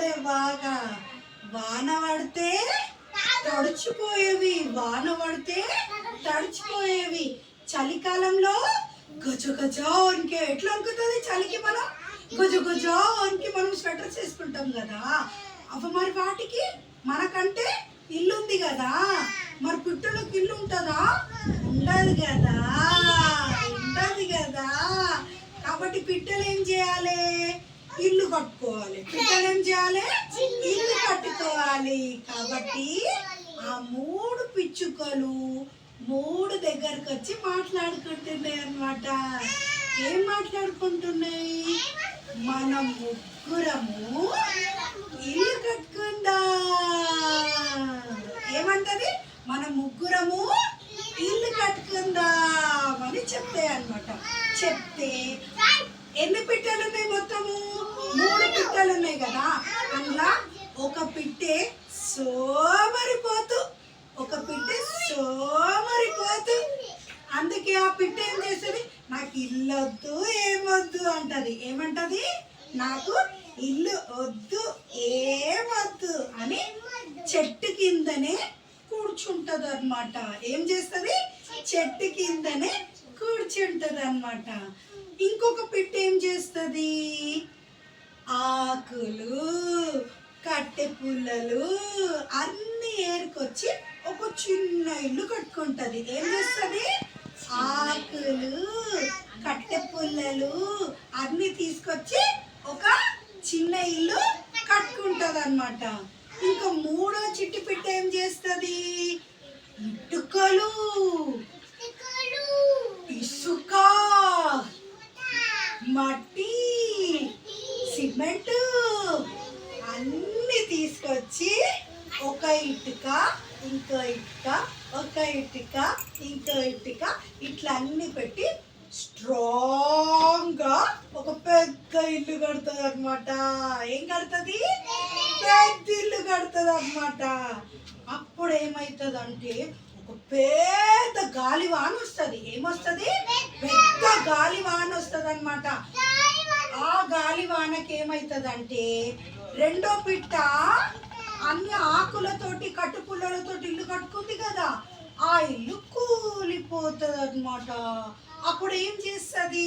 ఉండే బాగా వాన పడితే తడిచిపోయేవి వాన పడితే తడిచిపోయేవి. చలికాలంలో గజ గజ వణికే. ఎట్లా వణుకుతుంది చలికి మనం? గజ గజ వణికి మనం స్వెటర్స్ వేసుకుంటాం కదా. అవి మరి వాటికి మనకంటే ఇల్లు ఉంది కదా. మరి పుట్టులకు ఇల్లు ఉంటుందా? ఉండదు కదా. ఉండదు కదా. కాబట్టి పిట్టలు ఏం చేయాలి? ఇల్లు కట్టుకోవాలి. పిల్లలు ఏం చేయాలి ఇల్లు కట్టుకోవాలి. కాబట్టి ఆ మూడు పిచ్చుకలు మూడు దగ్గరకు వచ్చి మాట్లాడుకుంటున్నాయి అన్నమాట ఏం మాట్లాడుకుంటున్నాయి? మనం ముగ్గురము ఇల్లు కట్టుకుందా. ఏమంటది? మనం ముగ్గురము ఇల్లు కట్టుకుందాం అని చెప్తాయి అన్నమాట చెప్తే ఎన్ని పిట్టలు ఉన్నాయి మొత్తము పిట్టలు ఉన్నాయి కదా అందులో ఒక పిట్టే సోమరిపోతూ ఒక పిట్టే సోమరిపోతూ. అందుకే ఆ పిట్ట ఏం చేస్తుంది? నాకు ఇల్లు వద్దు ఏమొద్దు అంటది. ఏమంటది? నాకు ఇల్లు వద్దు ఏమొద్దు అని చెట్టు కిందనే కూర్చుంటది అనమాట ఏం చేస్తుంది? చెట్టు కిందనే కూర్చుంటది అనమాట ఇంకొక పిట్ట ఏం చేస్తుంది? ఆకులు కట్టె పుల్లలు అన్ని ఏరుకొచ్చి ఒక చిన్న ఇల్లు కట్టుకుంటది. ఏం చేస్తుంది? ఆకులు కట్టె పుల్లలు అన్ని తీసుకొచ్చి ఒక చిన్న ఇల్లు కట్టుకుంటది అనమాట ఇంకా మూడో చిట్టి పిట్ట ఏం చేస్తుంది? ఇటుకలు. ఇసుక. మట్టి సిమెంట్ అన్ని తీసుకొచ్చి ఒక ఇటుక ఇంకో ఇటుక ఒక ఇటుక ఇంకో ఇటుక ఇట్లా అన్ని పెట్టి స్ట్రాంగ్గా ఒక పెద్ద ఇల్లు కడుతుంది అనమాట ఏం కడుతుంది? పెద్ద ఇల్లు కడుతుంది అనమాట అప్పుడు ఏమవుతుంది అంటే ఒక పెద్ద గాలి వాన వస్తుంది. ఏమొస్తుంది? పెద్ద గాలి వాన వస్తుంది అనమాట ఆ గాలి వానకి ఏమవుతుందంటే రెండో పిట్ట అన్ని ఆకులతోటి కట్టుపుల్లలతోటి ఇల్లు కట్టుకుంది కదా. ఆ ఇల్లు కూలిపోతుంది అనమాట అప్పుడు ఏం చేస్తుంది?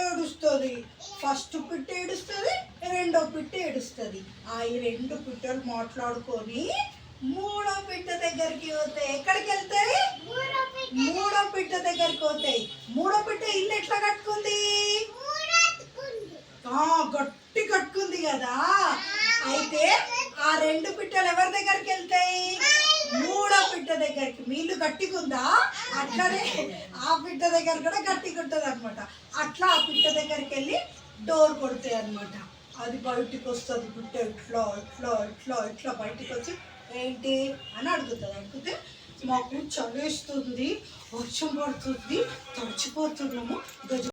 ఏడుస్తుంది. ఫస్ట్ పిట్ట ఏడుస్తుంది రెండో పిట్ట ఏడుస్తుంది. ఆ ఈ రెండు పిట్టలు మాట్లాడుకొని మూడో పిట్ట దగ్గరికి పోతాయి ఎక్కడికి వెళ్తాయి? మూడో పిట్ట దగ్గరికి పోతాయి. మూడో పిట్ట ఇల్లు ఎట్లా కట్టుకుంది? గట్టి కట్టుకుంది కదా. అయితే ఆ రెండు పిట్టలు ఎవరి దగ్గరికి వెళ్తాయి? మూడో పిట్ట దగ్గరికి. మీళ్ళు గట్టికుందా అట్లనే ఆ పిట్ట దగ్గర కూడా గట్టిగా అనమాట అట్లా ఆ పిట్ట దగ్గరికి వెళ్ళి డోర్ కొడతాయి అనమాట అది బయటికి వస్తుంది పిట్ట. ఇట్లా ఇట్లా ఇట్లా ఇట్లా బయటికి వచ్చి ఏంటి అని అడుగుతుంది. అడిగితే మాకు చలేస్తుంది వర్షం పడుతుంది తడిచిపోతున్నాము. గజ